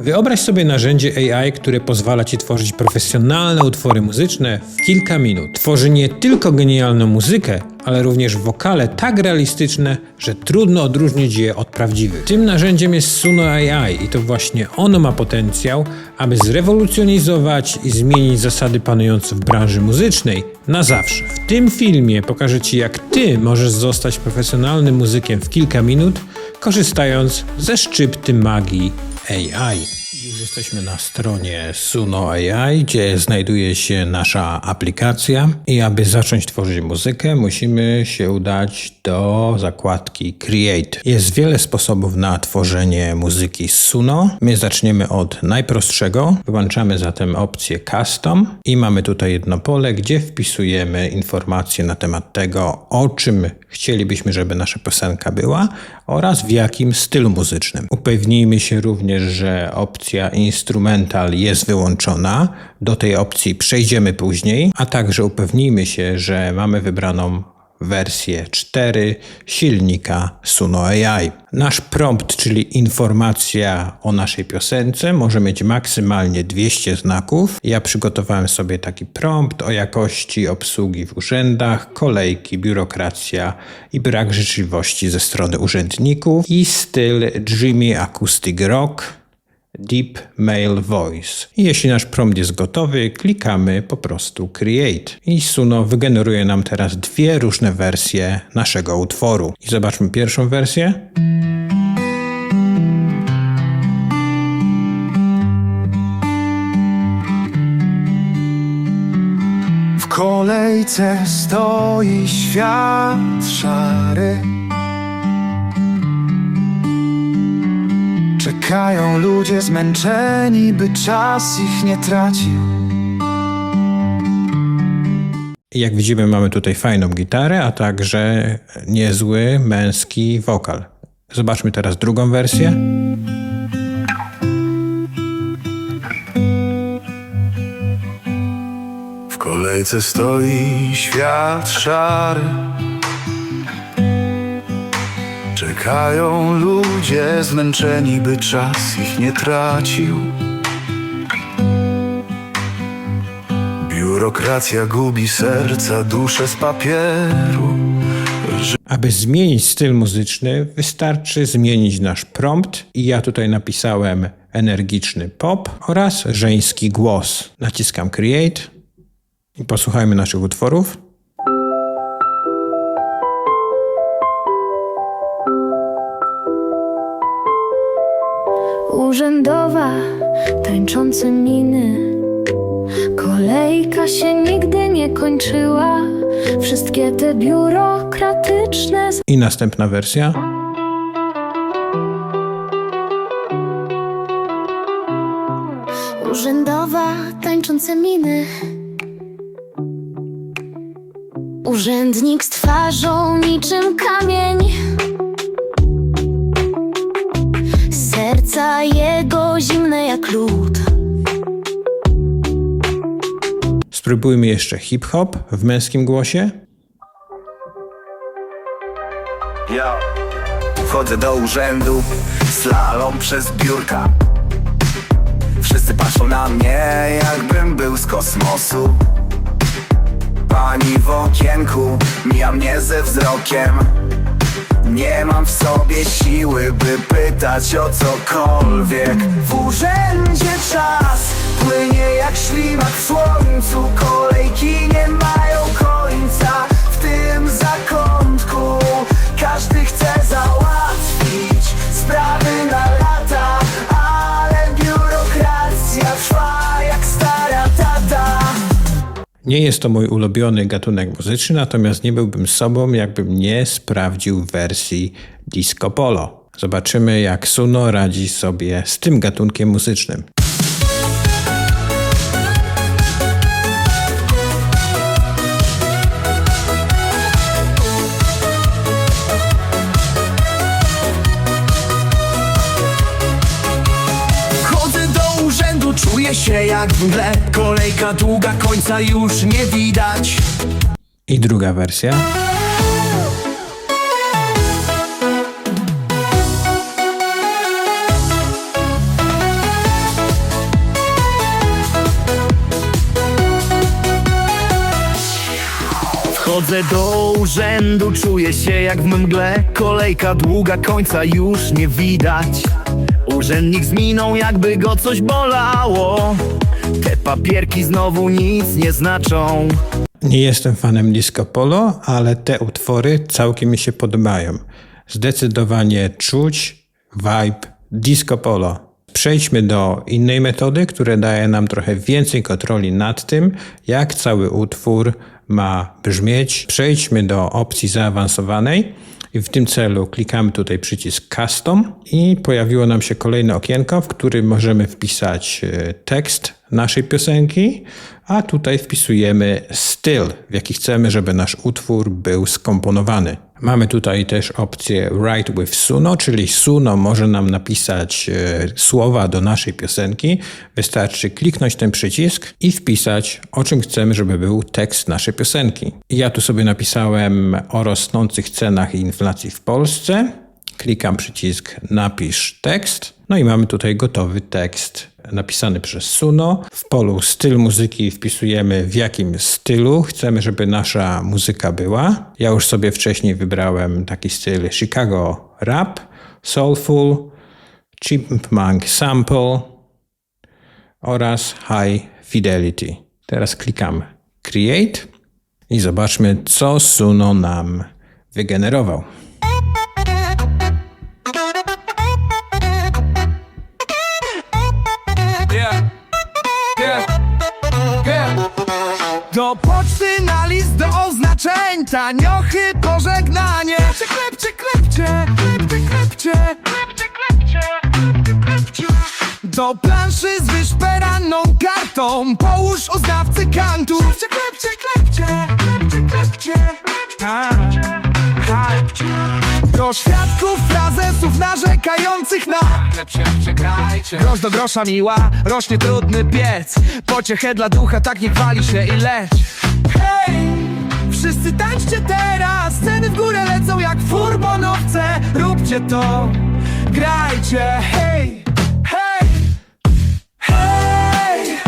Wyobraź sobie narzędzie AI, które pozwala ci tworzyć profesjonalne utwory muzyczne w kilka minut. Tworzy nie tylko genialną muzykę, ale również wokale tak realistyczne, że trudno odróżnić je od prawdziwych. Tym narzędziem jest Suno AI i to właśnie ono ma potencjał, aby zrewolucjonizować i zmienić zasady panujące w branży muzycznej na zawsze. W tym filmie pokażę Ci, jak Ty możesz zostać profesjonalnym muzykiem w kilka minut, korzystając ze szczypty magii AI. Jesteśmy na stronie Suno AI, gdzie znajduje się nasza aplikacja i aby zacząć tworzyć muzykę, musimy się udać do zakładki Create. Jest wiele sposobów na tworzenie muzyki z Suno. My zaczniemy od najprostszego. Wyłączamy zatem opcję Custom i mamy tutaj jedno pole, gdzie wpisujemy informacje na temat tego, o czym chcielibyśmy, żeby nasza piosenka była oraz w jakim stylu muzycznym. Upewnijmy się również, że opcja instrumental jest wyłączona. Do tej opcji przejdziemy później, a także upewnijmy się, że mamy wybraną wersję 4 silnika Suno AI. Nasz prompt, czyli informacja o naszej piosence, może mieć maksymalnie 200 znaków. Ja przygotowałem sobie taki prompt o jakości obsługi w urzędach, kolejki, biurokracja i brak życzliwości ze strony urzędników i styl Dreamy Acoustic Rock. Deep Mail Voice. Jeśli nasz prompt jest gotowy, klikamy po prostu Create. I Suno wygeneruje nam teraz dwie różne wersje naszego utworu. I zobaczmy pierwszą wersję. W kolejce stoi świat szary. Czekają ludzie zmęczeni, by czas ich nie tracił. Jak widzimy, mamy tutaj fajną gitarę, a także niezły męski wokal. Zobaczmy teraz drugą wersję. W kolejce stoi świat szary. Czekają ludzie zmęczeni, by czas ich nie tracił. Biurokracja gubi serca, duszę z papieru. Aby zmienić styl muzyczny, wystarczy zmienić nasz prompt i ja tutaj napisałem energiczny pop oraz żeński głos. Naciskam Create i posłuchajmy naszych utworów. Urzędowa, tańczące miny. Kolejka się nigdy nie kończyła. Wszystkie te biurokratyczne I następna wersja. Urzędowa, tańczące miny. Urzędnik z twarzą niczym kamień. Lód. Spróbujmy jeszcze hip-hop w męskim głosie. Ja wchodzę do urzędu, slalom przez biurka Wszyscy patrzą na mnie, jakbym był z kosmosu Pani w okienku mija mnie ze wzrokiem Nie mam w sobie siły, by pytać o cokolwiek. W urzędzie czas płynie jak ślimak w słońcu. Kolejki nie mają końca w tym zakątku. Każdy chce załatwić sprawy na lata Ale biurokracja Nie jest to mój ulubiony gatunek muzyczny, natomiast nie byłbym sobą, jakbym nie sprawdził wersji disco polo. Zobaczymy, jak Suno radzi sobie z tym gatunkiem muzycznym. jak w mgle. Kolejka długa, końca już nie widać. I druga wersja. Chodzę do urzędu, czuję się jak w mgle. Kolejka długa, końca już nie widać. Urzędnik zminął, jakby go coś bolało. Te papierki znowu nic nie znaczą Nie jestem fanem disco polo, ale te utwory całkiem mi się podobają. Zdecydowanie czuć vibe disco polo. Przejdźmy do innej metody, która daje nam trochę więcej kontroli nad tym, jak cały utwór ma brzmieć. Przejdźmy do opcji zaawansowanej i w tym celu klikamy tutaj przycisk Custom i pojawiło nam się kolejne okienko, w którym możemy wpisać e, tekst naszej piosenki, a tutaj wpisujemy styl, w jaki chcemy, żeby nasz utwór był skomponowany. Mamy tutaj też opcję Write with Suno, czyli Suno może nam napisać e, słowa do naszej piosenki. Wystarczy kliknąć ten przycisk i wpisać, o czym chcemy, żeby był tekst naszej piosenki. Ja tu sobie napisałem o rosnących cenach i inflacji w Polsce. Klikam przycisk Napisz tekst. No i mamy tutaj gotowy tekst napisany przez Suno. W polu styl muzyki wpisujemy w jakim stylu chcemy, żeby nasza muzyka była. Ja już sobie wcześniej wybrałem taki styl Chicago Rap, Soulful, Chipmunk Sample oraz High Fidelity. Teraz klikam Create i zobaczmy, co Suno nam wygenerował. Taniochy, pożegnanie. Klepcie, klepcie, klepcie, klepcie Klepcie, klepcie, klepcie. Do planszy z wyszperaną kartą. Połóż o znawcy kantu. Klepcie, klepcie, klepcie. Klepcie, klepcie, klepcie do świadków frazesów narzekających na Lepsze czekajcie Grosz do grosza miła, rośnie trudny piec. Pociechę dla ducha, tak nie chwali się i leć. Hej, wszyscy tańczcie teraz Ceny w górę lecą jak furbonowce Róbcie to, grajcie Hej, hej, hej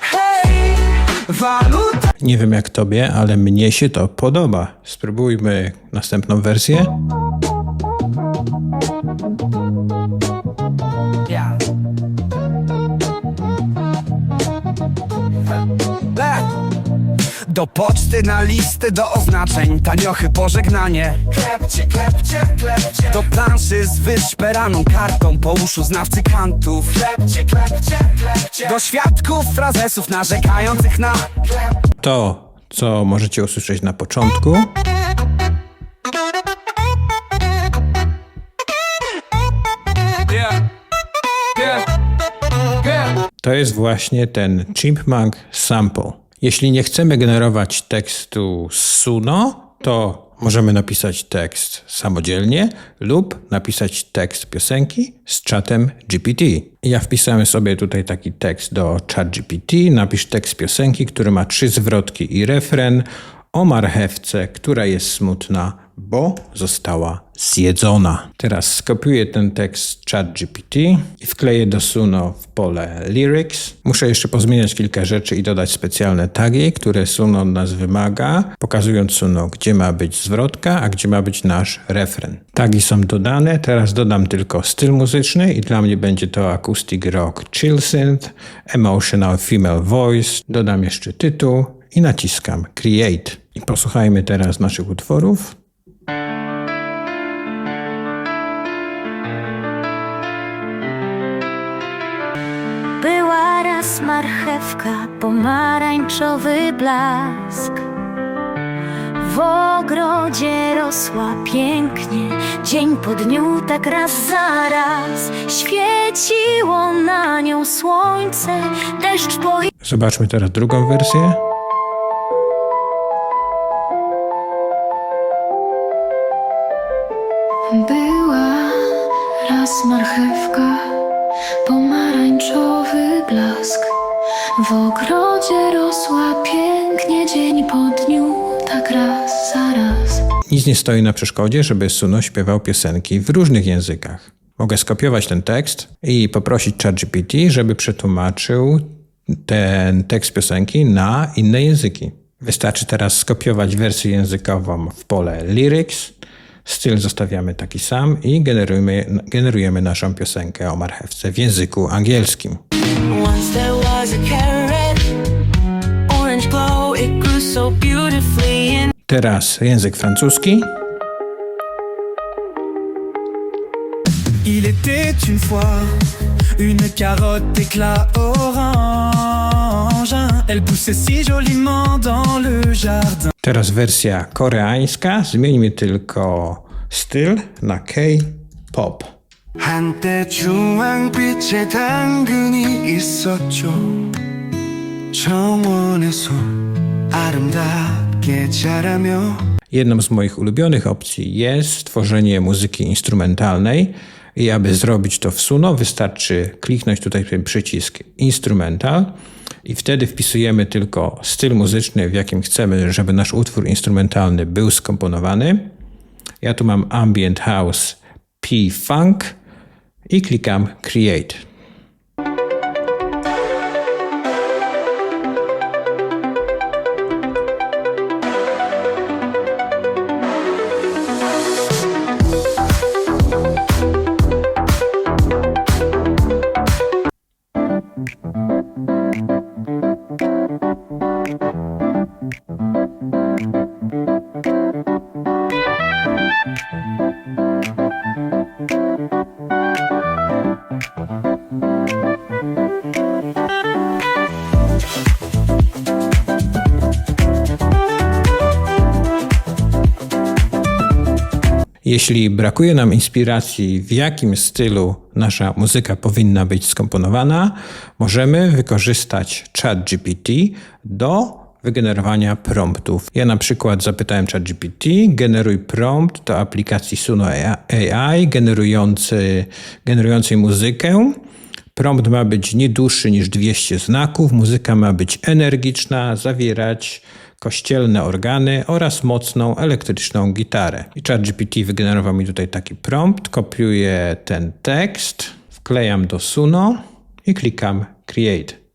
Hej, Nie wiem jak tobie, ale mnie się to podoba. Spróbujmy następną wersję. Do poczty na listy do oznaczeń. Taniochy pożegnanie. Klepcie, klepcie, klepcie. Do planszy z wyszperaną kartą Po uszu znawcy kantów. Klepcie, klepcie, klepcie. Do świadków frazesów narzekających na To, co możecie usłyszeć na początku, Yeah. Yeah. Yeah. To jest właśnie ten Chipmunk Sample. Jeśli nie chcemy generować tekstu z Suno, to możemy napisać tekst samodzielnie lub napisać tekst piosenki z czatem GPT. Ja wpisałem sobie tutaj taki tekst do ChatGPT. Napisz tekst piosenki, który ma trzy zwrotki i refren o marchewce, która jest smutna, bo została zjedzona. Teraz skopiuję ten tekst ChatGPT i wkleję do Suno w pole Lyrics. Muszę jeszcze pozmieniać kilka rzeczy i dodać specjalne tagi, które Suno od nas wymaga, pokazując Suno, gdzie ma być zwrotka, a gdzie ma być nasz refren. Tagi są dodane, teraz dodam tylko styl muzyczny i dla mnie będzie to acoustic rock chill synth, emotional female voice. Dodam jeszcze tytuł i naciskam create. I posłuchajmy teraz naszych utworów. Była raz marchewka, pomarańczowy blask W ogrodzie rosła pięknie, dzień po dniu tak raz za raz Świeciło na nią słońce, deszcz po Zobaczmy teraz drugą wersję. Marchewka, pomarańczowy blask. W ogrodzie rosła pięknie dzień po dniu, tak raz za raz. Nic nie stoi na przeszkodzie, żeby Suno śpiewał piosenki w różnych językach. Mogę skopiować ten tekst i poprosić ChatGPT, żeby przetłumaczył ten tekst piosenki na inne języki. Wystarczy teraz skopiować wersję językową w pole Lyrics. Styl zostawiamy taki sam i generujemy, generujemy naszą piosenkę o marchewce w języku angielskim. Teraz język francuski. Il était une fois une carotte éclat orange. Elle poussait si joliment dans le jardin. Teraz wersja koreańska. Zmieńmy tylko styl na K-pop. 한때 주황빛의 당근이 있었죠 정원에서 아름답게 자라며 Jedną z moich ulubionych opcji jest tworzenie muzyki instrumentalnej. I aby zrobić to w Suno, wystarczy kliknąć tutaj ten przycisk Instrumental i wtedy wpisujemy tylko styl muzyczny, w jakim chcemy, żeby nasz utwór instrumentalny był skomponowany. Ja tu mam Ambient House P-Funk i klikam Create. Jeśli brakuje nam inspiracji, w jakim stylu nasza muzyka powinna być skomponowana, możemy wykorzystać ChatGPT do wygenerowania promptów. Ja na przykład zapytałem ChatGPT, generuj prompt do aplikacji Suno AI generujący, generującej muzykę. Prompt ma być nie dłuższy niż 200 znaków, muzyka ma być energiczna, zawierać kościelne organy oraz mocną elektryczną gitarę. I ChatGPT wygenerował mi tutaj taki prompt, kopiuję ten tekst, wklejam do Suno i klikam Create.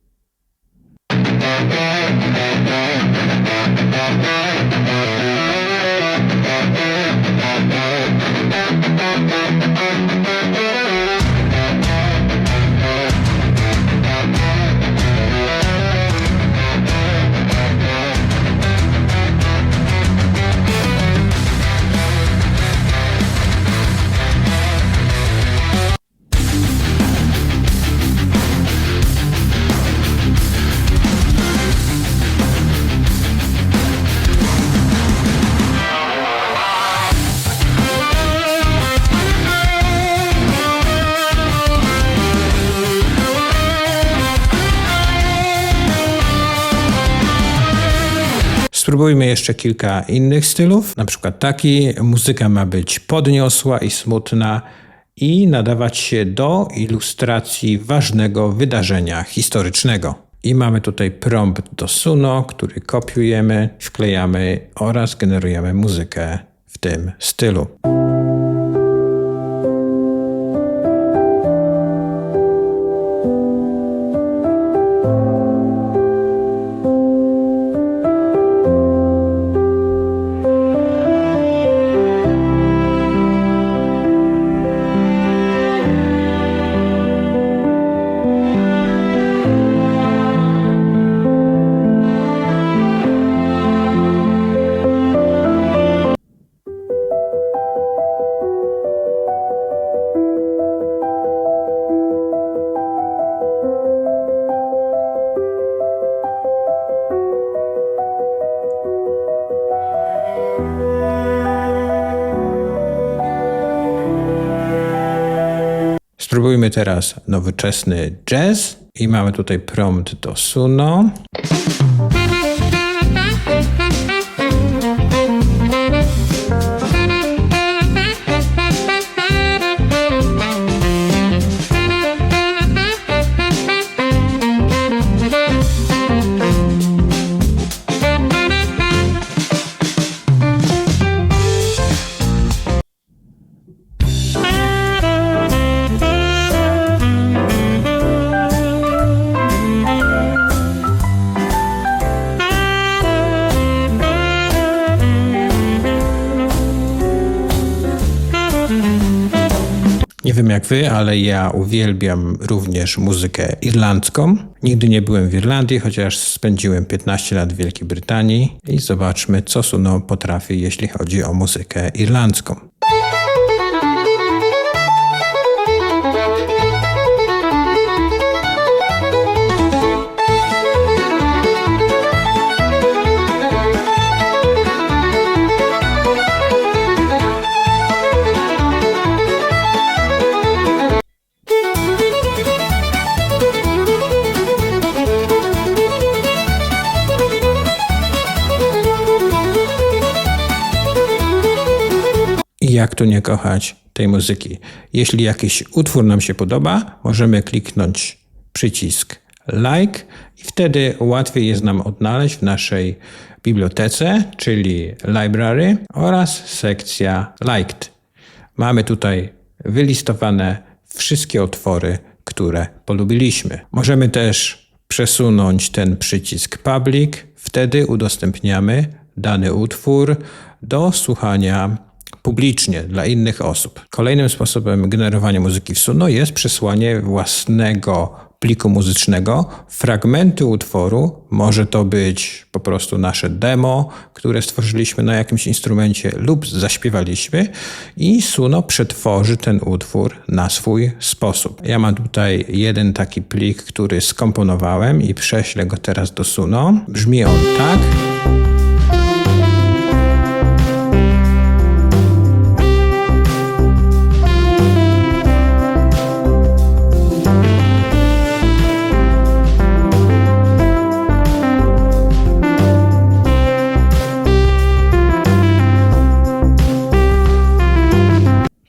Thank you. Spróbujmy jeszcze kilka innych stylów, na przykład taki. Muzyka ma być podniosła i smutna i nadawać się do ilustracji ważnego wydarzenia historycznego. I mamy tutaj prompt do Suno, który kopiujemy, wklejamy oraz generujemy muzykę w tym stylu. Teraz nowoczesny jazz i mamy tutaj prompt do Suno. Jak wy, ale ja uwielbiam również muzykę irlandzką. Nigdy nie byłem w Irlandii, chociaż spędziłem 15 lat w Wielkiej Brytanii i zobaczmy, co Suno potrafi, jeśli chodzi o muzykę irlandzką. Jak tu nie kochać tej muzyki? Jeśli jakiś utwór nam się podoba, możemy kliknąć przycisk like i wtedy łatwiej jest nam odnaleźć w naszej bibliotece, czyli library oraz sekcja liked. Mamy tutaj wylistowane wszystkie utwory, które polubiliśmy. Możemy też przesunąć ten przycisk public, wtedy udostępniamy dany utwór do słuchania publicznie dla innych osób. Kolejnym sposobem generowania muzyki w Suno jest przesłanie własnego pliku muzycznego, fragmenty utworu. Może to być po prostu nasze demo, które stworzyliśmy na jakimś instrumencie lub zaśpiewaliśmy i Suno przetworzy ten utwór na swój sposób. Ja mam tutaj jeden taki plik, który skomponowałem i prześlę go teraz do Suno. Brzmi on tak.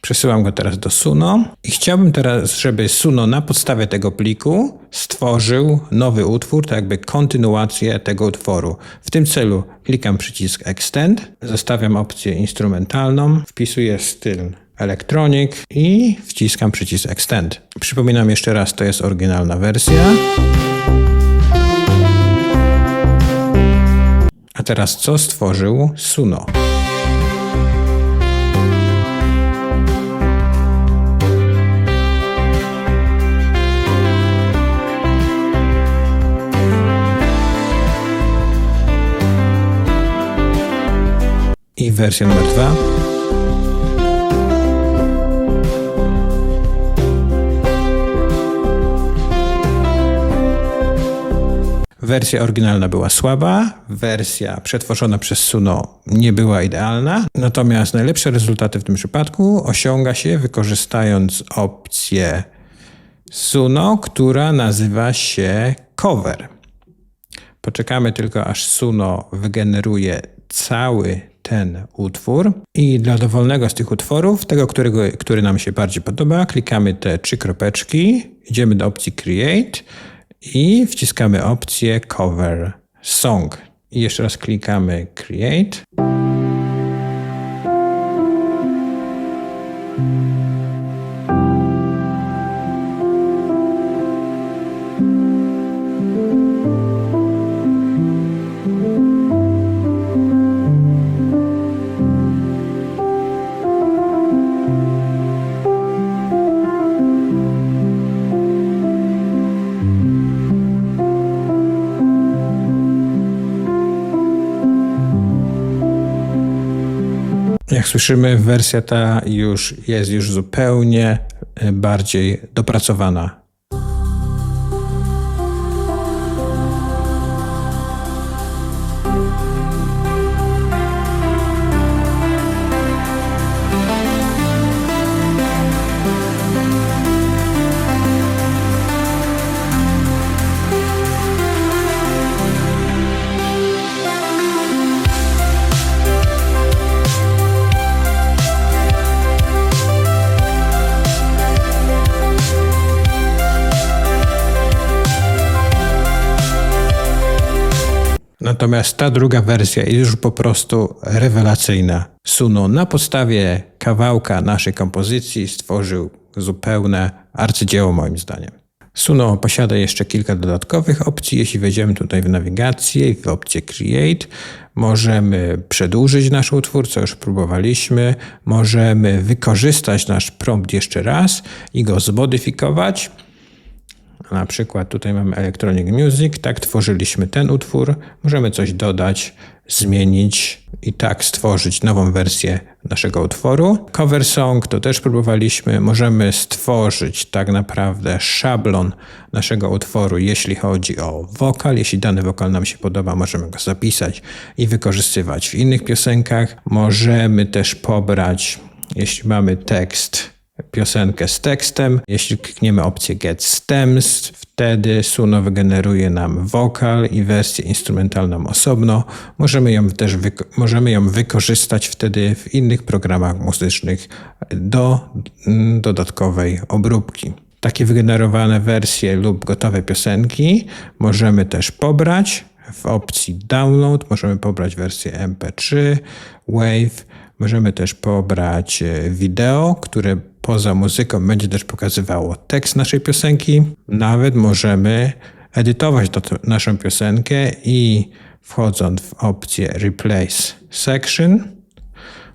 Przesyłam go teraz do Suno i chciałbym teraz, żeby Suno na podstawie tego pliku stworzył nowy utwór, tak jakby kontynuację tego utworu. W tym celu klikam przycisk Extend, zostawiam opcję instrumentalną, wpisuję styl Electronic i wciskam przycisk Extend. Przypominam jeszcze raz, to jest oryginalna wersja. A teraz co stworzył Suno? I wersja numer dwa. Wersja oryginalna była słaba, wersja przetworzona przez Suno nie była idealna, natomiast najlepsze rezultaty w tym przypadku osiąga się wykorzystując opcję Suno, która nazywa się Cover. Poczekamy tylko aż Suno wygeneruje cały ten utwór i dla dowolnego z tych utworów, tego, którego, który nam się bardziej podoba, klikamy te trzy kropeczki, idziemy do opcji Create i wciskamy opcję Cover Song. I jeszcze raz klikamy Create. Jak słyszymy, wersja ta już jest już zupełnie e, bardziej dopracowana. Natomiast ta druga wersja jest już po prostu rewelacyjna. Suno na podstawie kawałka naszej kompozycji stworzył zupełne arcydzieło moim zdaniem. Suno posiada jeszcze kilka dodatkowych opcji. Jeśli wejdziemy tutaj w nawigację i w opcję Create, możemy przedłużyć nasz utwór, co już próbowaliśmy. Możemy wykorzystać nasz prompt jeszcze raz i go zmodyfikować. Na przykład tutaj mamy Electronic Music, tak tworzyliśmy ten utwór. Możemy coś dodać, zmienić i tak stworzyć nową wersję naszego utworu. Cover song to też próbowaliśmy. Możemy stworzyć tak naprawdę szablon naszego utworu, jeśli chodzi o wokal. Jeśli dany wokal nam się podoba, możemy go zapisać i wykorzystywać w innych piosenkach. Możemy też pobrać, jeśli mamy tekst, piosenkę z tekstem. Jeśli klikniemy opcję Get Stems, wtedy Suno wygeneruje nam wokal i wersję instrumentalną osobno. Możemy ją też możemy ją wykorzystać wtedy w innych programach muzycznych do mm, dodatkowej obróbki. Takie wygenerowane wersje lub gotowe piosenki możemy też pobrać w opcji Download. Możemy pobrać wersję MP3, Wave. Możemy też pobrać e, wideo, które poza muzyką będzie też pokazywało tekst naszej piosenki. Nawet możemy edytować to, naszą piosenkę i wchodząc w opcję Replace Section,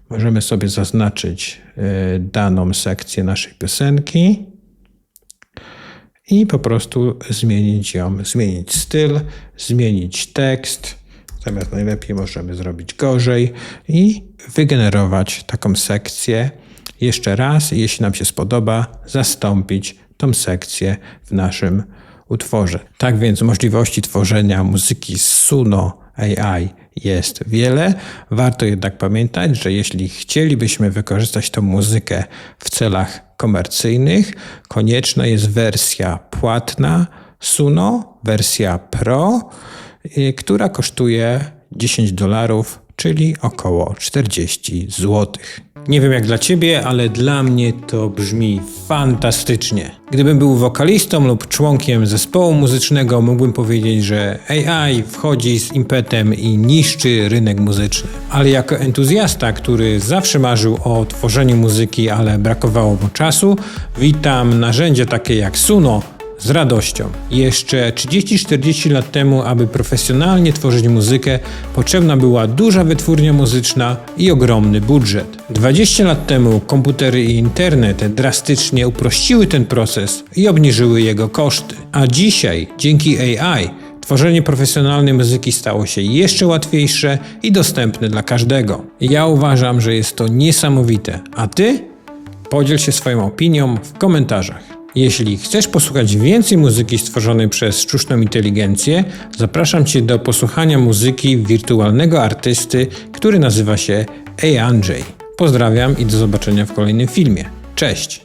możemy sobie zaznaczyć e, daną sekcję naszej piosenki i po prostu zmienić ją, zmienić styl, zmienić tekst. Zamiast najlepiej możemy zrobić gorzej i wygenerować taką sekcję jeszcze raz, jeśli nam się spodoba, zastąpić tą sekcję w naszym utworze. Tak więc możliwości tworzenia muzyki z Suno AI jest wiele. Warto jednak pamiętać, że jeśli chcielibyśmy wykorzystać tą muzykę w celach komercyjnych, konieczna jest wersja płatna Suno, wersja Pro, y, która kosztuje 10 dolarów, czyli około 40 złotych. Nie wiem jak dla ciebie, ale dla mnie to brzmi fantastycznie. Gdybym był wokalistą lub członkiem zespołu muzycznego, mógłbym powiedzieć, że AI wchodzi z impetem i niszczy rynek muzyczny. Ale jako entuzjasta, który zawsze marzył o tworzeniu muzyki, ale brakowało mu czasu, witam narzędzia takie jak Suno, z radością. Jeszcze 30-40 lat temu, aby profesjonalnie tworzyć muzykę, potrzebna była duża wytwórnia muzyczna i ogromny budżet. 20 lat temu komputery i internet drastycznie uprościły ten proces i obniżyły jego koszty. A dzisiaj, dzięki AI, Tworzenie profesjonalnej muzyki stało się jeszcze łatwiejsze i dostępne dla każdego. Ja uważam, że jest to niesamowite. A ty? Podziel się swoją opinią w komentarzach. Jeśli chcesz posłuchać więcej muzyki stworzonej przez sztuczną inteligencję, zapraszam Cię do posłuchania muzyki wirtualnego artysty, który nazywa się Andrzej. Pozdrawiam i do zobaczenia w kolejnym filmie. Cześć!